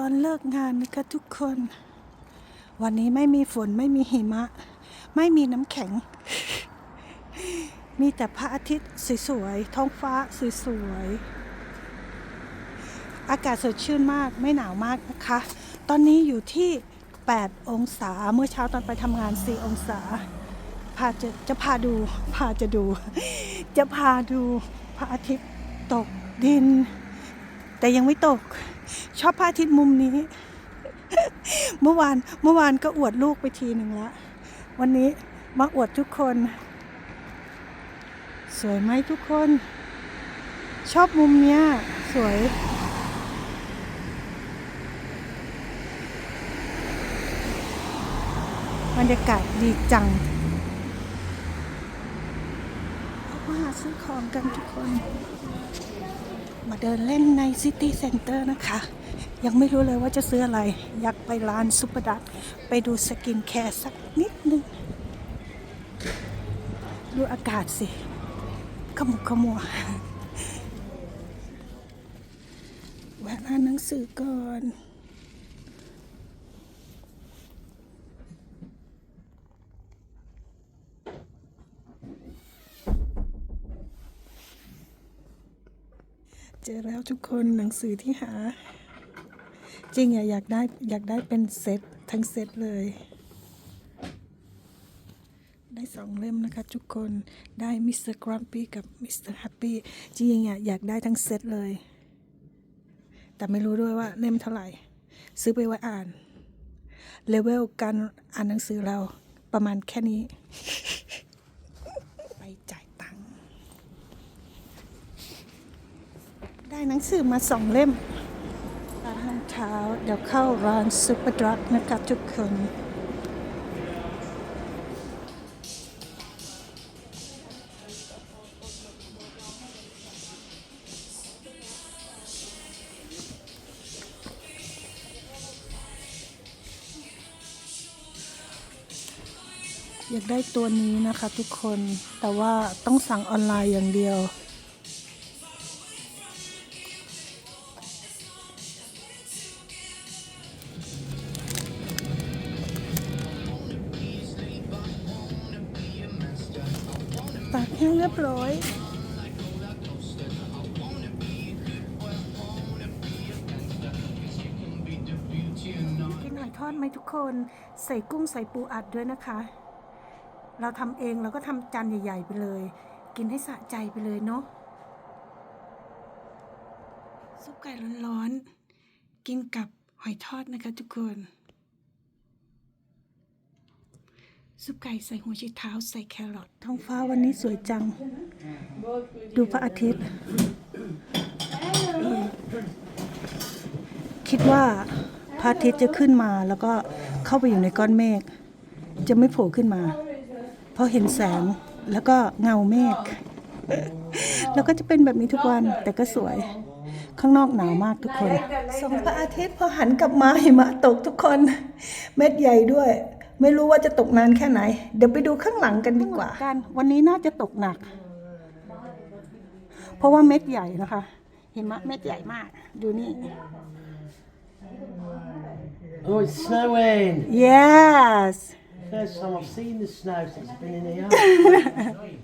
ตอนเลิกงานนะคะทุกคน วันนี้ไม่มีฝนไม่มีหิมะ ไม่มีน้ำแข็ง มีแต่พระอาทิตย์สวยๆท้องฟ้าสวยๆอากาศสดชื่นมากไม่หนาวมากนะคะ ตอนนี้อยู่ที่ 8 องศาเมื่อเช้าตอนไปทำงาน 4 องศาพาจะจะพาดูพาจะดู จะพาดูพระอาทิตย์ตกดิน แต่ยังไม่ตก ชอบพระอาทิตย์มุมนี้ เมื่อวานเมื่อวานก็อวดลูกไปทีหนึ่งละ วันนี้มาอวดทุกคน สวยไหมทุกคน ชอบมุมเนี้ย สวยบรรยากาศดีจังออกมาหาซื้อของกันทุกคน มาเดินเล่นในซิตี้เซ็นเตอร์นะคะ ยังไม่รู้เลยว่าจะซื้ออะไร อยากไปร้านซุปเปอร์ดักไปดูสกินแคร์สักนิดนึง ดูอากาศสิ ขมุกขมัวแวะร้านหนังสือก่อน เจอแล้วทุกคนหนังสือที่หา จริงอะอยากได้อยากได้เป็นเซตทั้งเซตเลย ได้สองเล่มนะคะทุกคนได้มิสเตอร์กรัมปี้กับมิสเตอร์แฮปปี้จริงๆอะอยากได้ทั้งเซตเลย แต่ไม่รู้ด้วยว่าเล่มเท่าไหร่ ซื้อไปไว้อ่านเลเวลการอ่านหนังสือเราประมาณแค่นี้ ไปจ่ายตังค์ ได้หนังสือมาสองเล่มร้านรองเท้า เดี๋ยวเข้าร้านซุปเปอร์ดรักนะคะทุกคนอยากได้ตัวนี้นะคะทุกคนแต่ว่าต้องสั่งออนไลน์อย่างเดียว ตากแห้งเรียบร้อยกินหอยทอดไหมทุกคนใส่กุ้งใส่ปูอัดด้วยนะคะ เราทำเองเราก็ทำจานใหญ่ ๆ ไปเลย กินให้สะใจไปเลยเนาะซุปไก่ร้อนๆกินกับหอยทอดนะคะทุกคน ซุปไก่ใส่หัวไชเท้าใส่แครอทท้องฟ้าวันนี้สวยจัง ดูพระอาทิตย์ คิดว่าพระอาทิตย์จะขึ้นมาแล้วก็เข้าไปอยู่ในก้อนเมฆจะไม่โผล่ขึ้นมา เพราะเห็นแสงแล้วก็เงาเมฆแล้วก็จะเป็นแบบนี้ทุกวันแต่ก็สวย ข้างนอกหนาวมากทุกคนส่องพระอาทิตย์พอหันกลับมาหิมะตกทุกคน เม็ดใหญ่ด้วย ไม่รู้ว่าจะตกนานแค่ไหน เดี๋ยวไปดูข้างหลังกันดีกว่ากันวันนี้น่าจะตกหนัก เพราะว่าเม็ดใหญ่นะคะหิมะเม็ดใหญ่มาก ดูนี่ Oh, it's snowing! yes First time I've seen the snow since I've been in here. yeah. realize it.